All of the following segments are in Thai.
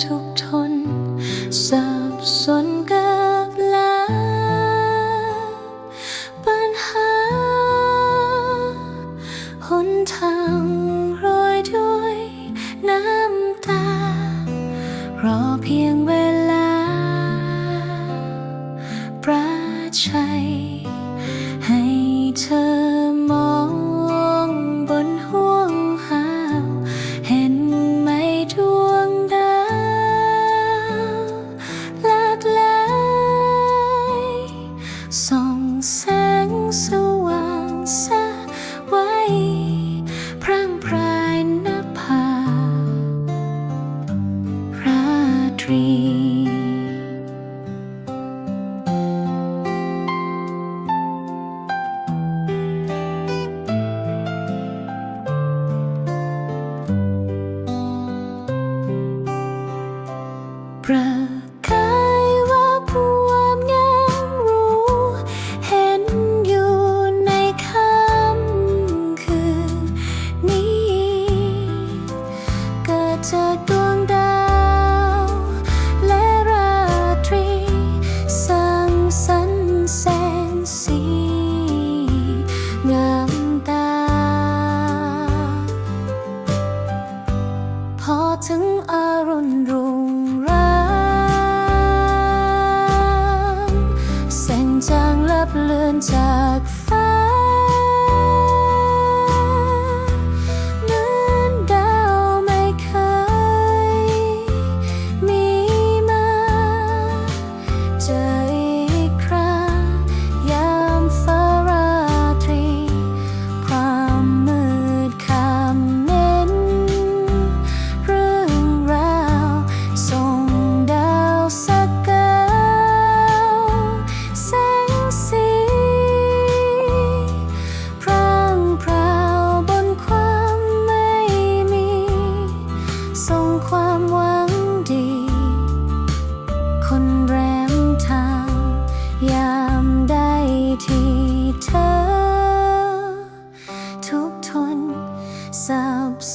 ทุกทนสับสนกับลาปัญหาหนทางโรยด้วยน้ำตารอเพียง ส่องแสงสว่างสะไว้พร่างพรายนภาราตรีประ พอถึงอารุณรุ่งรังแสงจางลับเลือนจาก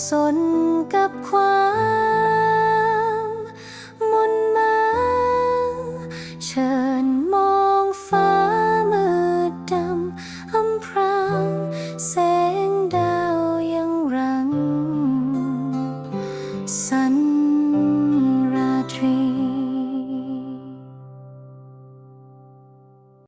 สนกับความ